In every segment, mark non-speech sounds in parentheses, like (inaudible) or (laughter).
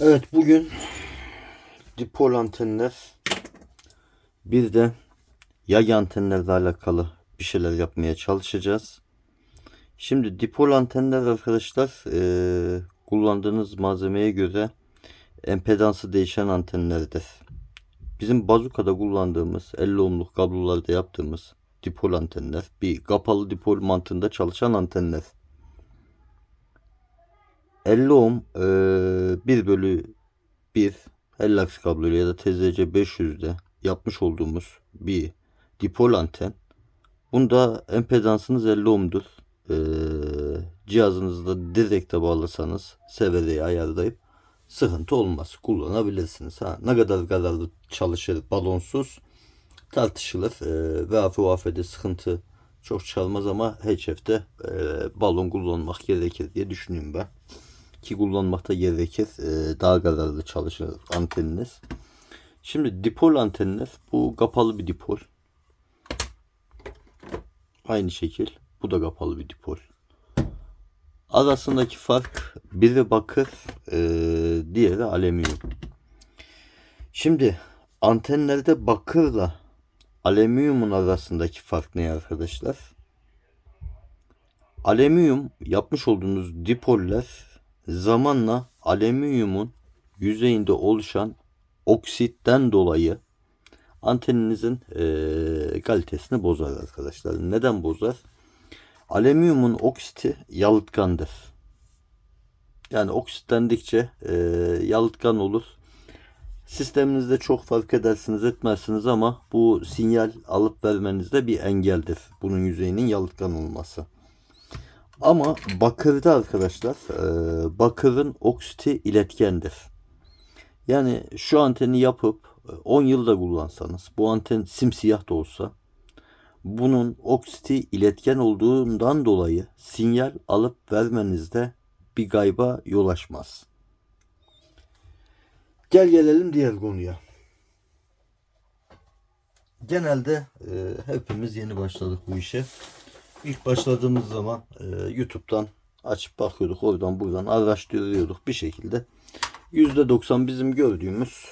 Evet bugün dipol antenler bir de yay antenlerle alakalı bir şeyler yapmaya çalışacağız. Şimdi dipol antenler arkadaşlar eee, kullandığınız malzemeye göre empedansı değişen antenlerdir. Bizim bazukada kullandığımız 50 ohmluk kablolarda yaptığımız dipol antenler bir kapalı dipol mantığında çalışan antenler. 50 ohm eee 1 bölü 1 Hellax kabloyla ya da TZC 500'de yapmış olduğumuz bir dipol anten. Bunda empedansınız 50 ohm'dur. Eee cihazınızda direkte bağlasanız SVR'yi ayarlayıp sıkıntı olmaz. Kullanabilirsiniz. Ha, ne kadar kararlı çalışır balonsuz tartışılır. Eee VAF UAF'de sıkıntı çok çalmaz ama HF'de eee balon kullanmak gerekir diye düşünüyorum ben ki kullanmakta gerekir. Ee, daha kararlı çalışır anteniniz. Şimdi dipol antenler bu kapalı bir dipol. Aynı şekil bu da kapalı bir dipol. Arasındaki fark biri bakır, ee, diğeri alüminyum. Şimdi antenlerde bakırla alüminyumun arasındaki fark ne arkadaşlar? Alüminyum yapmış olduğunuz dipoller zamanla alüminyumun yüzeyinde oluşan oksitten dolayı anteninizin eee, kalitesini bozar arkadaşlar. Neden bozar? Alüminyumun oksiti yalıtkandır. Yani oksitlendikçe eee yalıtkan olur. Sisteminizde çok fark edersiniz etmezsiniz ama bu sinyal alıp vermenizde bir engeldir. Bunun yüzeyinin yalıtkan olması. Ama bakırda arkadaşlar e, bakırın oksiti iletkendir. Yani şu anteni yapıp e, 10 yılda kullansanız bu anten simsiyah da olsa bunun oksiti iletken olduğundan dolayı sinyal alıp vermenizde bir gayba yol açmaz. Gel gelelim diğer konuya. Genelde e, hepimiz yeni başladık bu işe. İlk başladığımız zaman e, YouTube'dan açıp bakıyorduk oradan buradan araştırıyorduk bir şekilde. %90 bizim gördüğümüz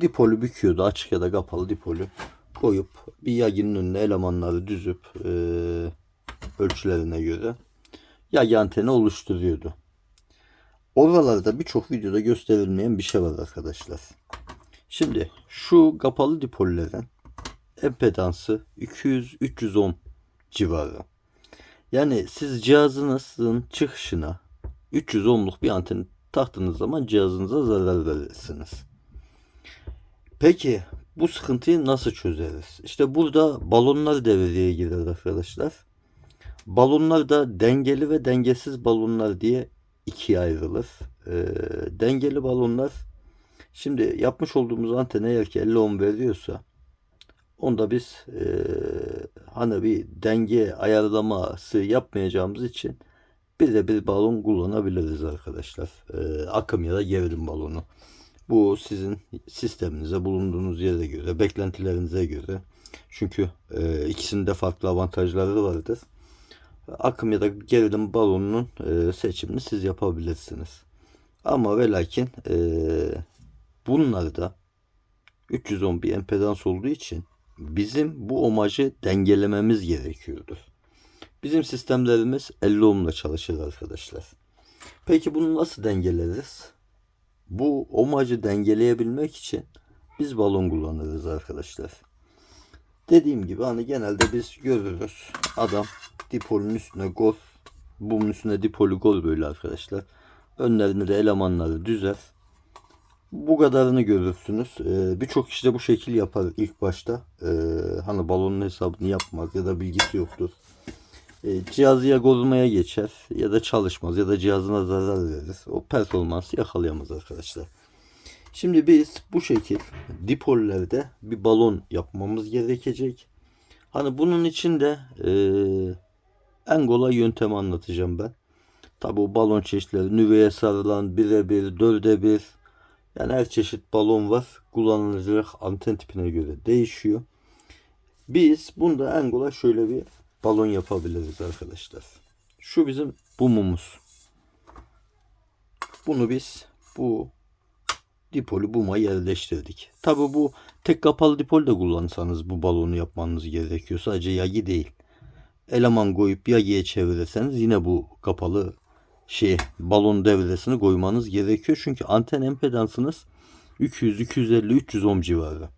dipolü büküyordu açık ya da kapalı dipolü koyup bir yaginin önüne elemanları düzüp e, ölçülerine göre yay anteni oluşturuyordu. Oralarda birçok videoda gösterilmeyen bir şey var arkadaşlar. Şimdi şu kapalı dipollerin empedansı 200-300 ohm civarı. Yani siz cihazınızın çıkışına 300 ohmluk bir anten taktığınız zaman cihazınıza zarar verirsiniz. Peki bu sıkıntıyı nasıl çözeriz? İşte burada balonlar devreye girer arkadaşlar. Balonlar da dengeli ve dengesiz balonlar diye ikiye ayrılır. Ee, dengeli balonlar şimdi yapmış olduğumuz antene eğer ki 50 ohm veriyorsa Onda biz e, hani bir denge ayarlaması yapmayacağımız için bir de bir balon kullanabiliriz arkadaşlar. E, akım ya da gerilim balonu. Bu sizin sisteminize, bulunduğunuz yere göre, beklentilerinize göre. Çünkü e, ikisinde farklı avantajları vardır. Akım ya da gerilim balonunun e, seçimini siz yapabilirsiniz. Ama ve lakin e, bunlarda 310 bir empedans olduğu için bizim bu omajı dengelememiz gerekiyordur. Bizim sistemlerimiz 50 ohmla çalışır arkadaşlar. Peki bunu nasıl dengeleriz? Bu omajı dengeleyebilmek için biz balon kullanırız arkadaşlar. Dediğim gibi hani genelde biz görürüz. Adam dipolun üstüne gol, bunun üstüne dipolü gol böyle arkadaşlar. Önlerinde de elemanları düzer bu kadarını görürsünüz. Ee, Birçok kişi de bu şekil yapar ilk başta. Ee, hani balonun hesabını yapmak ya da bilgisi yoktur. Ee, cihazı ya bozulmaya geçer ya da çalışmaz ya da cihazına zarar verir. O performansı yakalayamaz arkadaşlar. Şimdi biz bu şekil dipollerde bir balon yapmamız gerekecek. Hani bunun için de e, en kolay yöntemi anlatacağım ben. Tabi o balon çeşitleri nüveye sarılan birebir, dörde bir, yani her çeşit balon var. Kullanılacak anten tipine göre değişiyor. Biz bunda en kolay şöyle bir balon yapabiliriz arkadaşlar. Şu bizim bumumuz. Bunu biz bu dipolü buma yerleştirdik. Tabi bu tek kapalı dipol de kullanırsanız bu balonu yapmanız gerekiyor. Sadece yagi değil. Eleman koyup yagiye çevirirseniz yine bu kapalı şey balon devresini koymanız gerekiyor. Çünkü anten empedansınız 200, 250, 300 ohm civarı.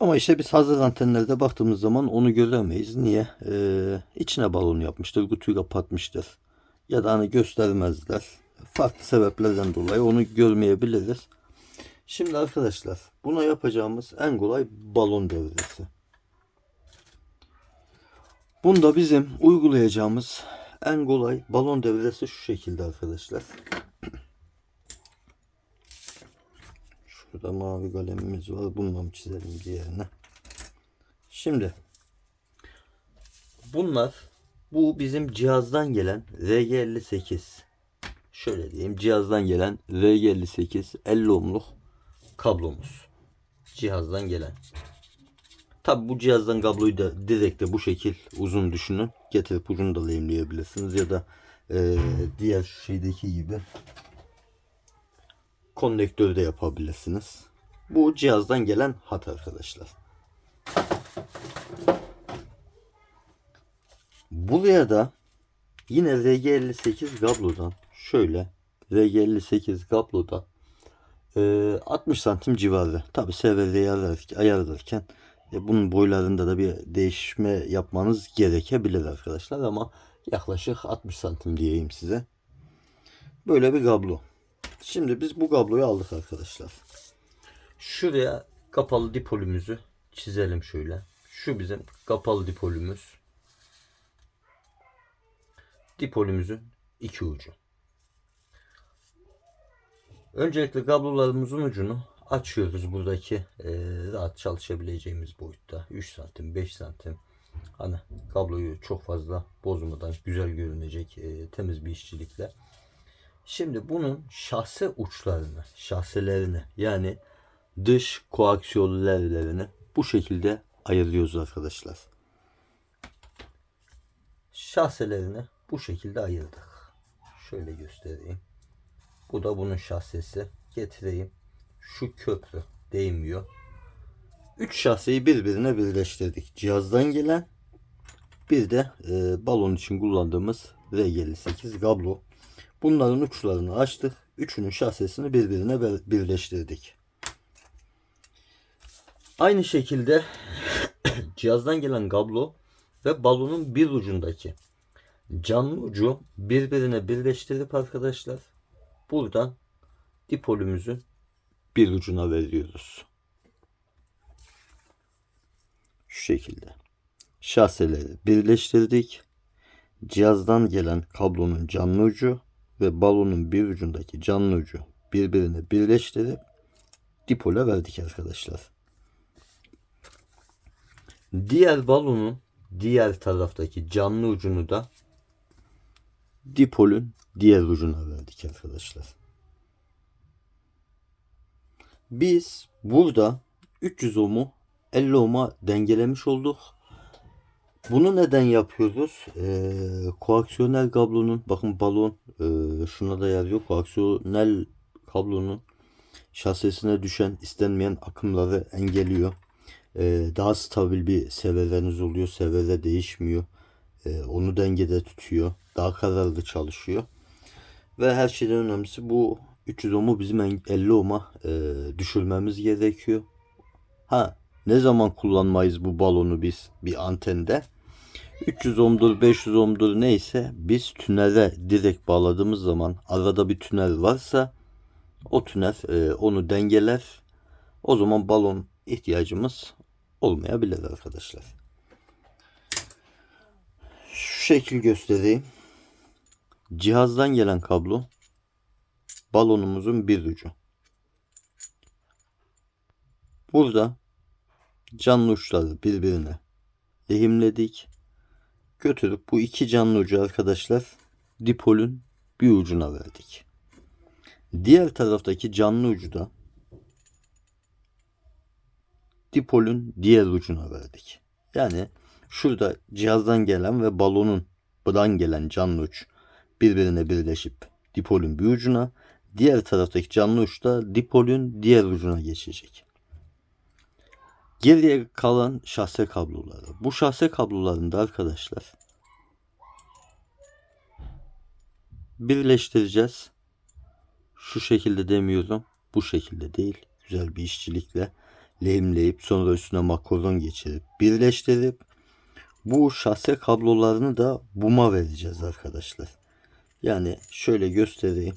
Ama işte biz hazır antenlerde baktığımız zaman onu göremeyiz. Niye? Ee, içine balon yapmıştır, kutuyu kapatmıştır. Ya da hani göstermezler. Farklı sebeplerden dolayı onu görmeyebiliriz. Şimdi arkadaşlar buna yapacağımız en kolay balon devresi. Bunda bizim uygulayacağımız en kolay balon devresi şu şekilde arkadaşlar. (clears throat) Şurada mavi kalemimiz var. Bununla çizelim diğerine? Şimdi bunlar bu bizim cihazdan gelen RG58 şöyle diyeyim cihazdan gelen RG58 50 ohmluk kablomuz. Cihazdan gelen. Tabi bu cihazdan kabloyu da direkt de bu şekil uzun düşünün. Getirip ucunu da lehimleyebilirsiniz ya da eee, diğer şeydeki gibi konnektörü de yapabilirsiniz. Bu cihazdan gelen hat arkadaşlar. Buraya da yine RG58 kablodan şöyle RG58 kablodan e, 60 santim civarı. Tabi ayarlarken, ayarlarken e, bunun boylarında da bir değişme yapmanız gerekebilir arkadaşlar ama yaklaşık 60 santim diyeyim size. Böyle bir kablo. Şimdi biz bu kabloyu aldık arkadaşlar. Şuraya kapalı dipolümüzü çizelim şöyle. Şu bizim kapalı dipolümüz. Dipolümüzün iki ucu. Öncelikle kablolarımızın ucunu açıyoruz buradaki e, rahat çalışabileceğimiz boyutta 3 santim 5 santim hani kabloyu çok fazla bozmadan güzel görünecek e, temiz bir işçilikle Şimdi bunun şahse uçlarını, şahselerini yani dış koaksiyonlarını bu şekilde ayırıyoruz arkadaşlar. Şahselerini bu şekilde ayırdık. Şöyle göstereyim. Bu da bunun şahsesi. Getireyim. Şu köprü değmiyor. Üç şahseyi birbirine birleştirdik. Cihazdan gelen bir de e, balon için kullandığımız RG58 kablo. Bunların uçlarını açtık. Üçünün şahsesini birbirine birleştirdik. Aynı şekilde (coughs) cihazdan gelen kablo ve balonun bir ucundaki canlı ucu birbirine birleştirip arkadaşlar buradan dipolümüzün bir ucuna veriyoruz. Şu şekilde. Şahseleri birleştirdik. Cihazdan gelen kablonun canlı ucu ve balonun bir ucundaki canlı ucu birbirine birleştirip dipole verdik arkadaşlar. Diğer balonun diğer taraftaki canlı ucunu da dipolün diğer ucuna verdik arkadaşlar. Biz burada 300 ohm'u 50 ohm'a dengelemiş olduk. Bunu neden yapıyoruz? Ee, koaksiyonel kablonun bakın balon e, şuna da yok. Koaksiyonel kablonun şasesine düşen istenmeyen akımları engelliyor. Ee, daha stabil bir severeniz oluyor. Severe değişmiyor. Ee, onu dengede tutuyor. Daha kararlı çalışıyor. Ve her şeyden önemlisi bu 300 ohm'u bizim 50 ohm'a e, düşürmemiz gerekiyor. Ha ne zaman kullanmayız bu balonu biz bir antende? 300 ohmdur 500 ohmdur neyse biz tünele direkt bağladığımız zaman arada bir tünel varsa o tünel e, onu dengeler. O zaman balon ihtiyacımız olmayabilir arkadaşlar. Şu şekil göstereyim. Cihazdan gelen kablo balonumuzun bir ucu. Burada canlı uçları birbirine lehimledik. Götürüp bu iki canlı ucu arkadaşlar dipolün bir ucuna verdik. Diğer taraftaki canlı ucu da dipolün diğer ucuna verdik. Yani şurada cihazdan gelen ve balonun buradan gelen canlı uç birbirine birleşip dipolün bir ucuna Diğer taraftaki canlı uç da dipolün diğer ucuna geçecek. Geriye kalan şahse kabloları. Bu şahse kablolarında arkadaşlar birleştireceğiz. Şu şekilde demiyorum. Bu şekilde değil. Güzel bir işçilikle lehimleyip sonra üstüne makaron geçirip birleştirip bu şahse kablolarını da buma vereceğiz arkadaşlar. Yani şöyle göstereyim.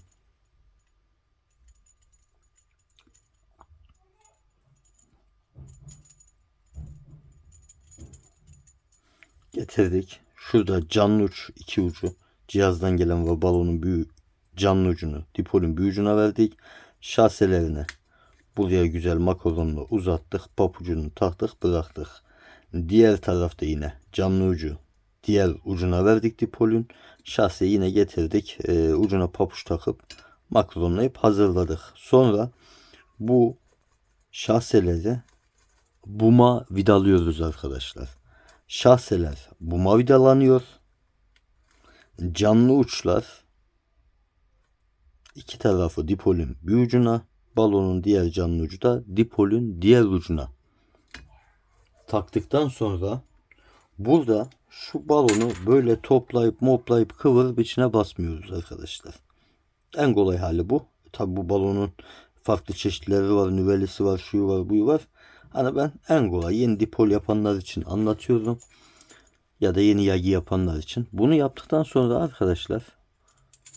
Getirdik. Şurada canlı uç iki ucu cihazdan gelen ve balonun büyük canlı ucunu dipolün büyük ucuna verdik. Şaselerine buraya güzel makaronla uzattık. Papucunu taktık bıraktık. Diğer tarafta yine canlı ucu diğer ucuna verdik dipolün. Şaseyi yine getirdik. Ee, ucuna papuç takıp makaronlayıp hazırladık. Sonra bu şaseleri buma vidalıyoruz arkadaşlar. Şahseler buma vidalanıyor. Canlı uçlar iki tarafı dipolün bir ucuna, balonun diğer canlı ucu da dipolün diğer ucuna taktıktan sonra burada şu balonu böyle toplayıp moplayıp kıvırıp içine basmıyoruz arkadaşlar. En kolay hali bu. Tabi bu balonun farklı çeşitleri var, nüvelisi var, şuyu var, buyu var. Hani ben en kolay yeni dipol yapanlar için anlatıyorum. Ya da yeni yagi yapanlar için. Bunu yaptıktan sonra arkadaşlar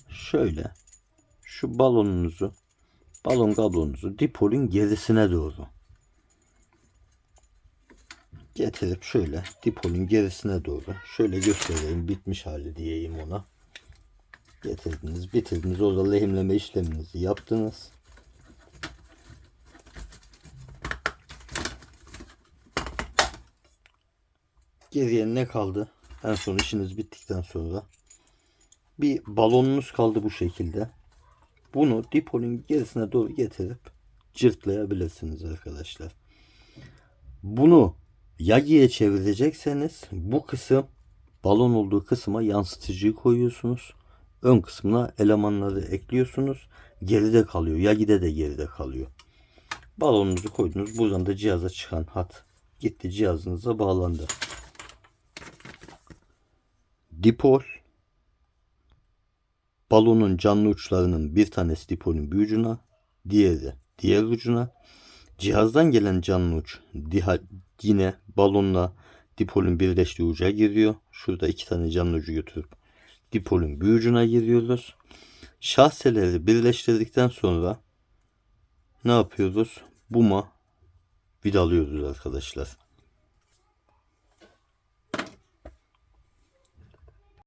şöyle şu balonunuzu balon kablonuzu dipolün gerisine doğru. Getirip şöyle dipolün gerisine doğru. Şöyle göstereyim bitmiş hali diyeyim ona. Getirdiniz bitirdiniz. Orada lehimleme işleminizi yaptınız Geriye ne kaldı? En son işiniz bittikten sonra bir balonunuz kaldı bu şekilde. Bunu dipolun gerisine doğru getirip cırtlayabilirsiniz arkadaşlar. Bunu yagiye çevirecekseniz bu kısım balon olduğu kısma yansıtıcıyı koyuyorsunuz. Ön kısmına elemanları ekliyorsunuz. Geride kalıyor. Yagide de geride kalıyor. Balonunuzu koydunuz. Buradan da cihaza çıkan hat gitti cihazınıza bağlandı dipol balonun canlı uçlarının bir tanesi dipolün bir ucuna, diğeri diğer ucuna. Cihazdan gelen canlı uç diha- yine balonla dipolün birleştiği uca giriyor. Şurada iki tane canlı ucu götürüp dipolün bir ucuna giriyoruz. Şahseleri birleştirdikten sonra ne yapıyoruz? Buma vidalıyoruz arkadaşlar.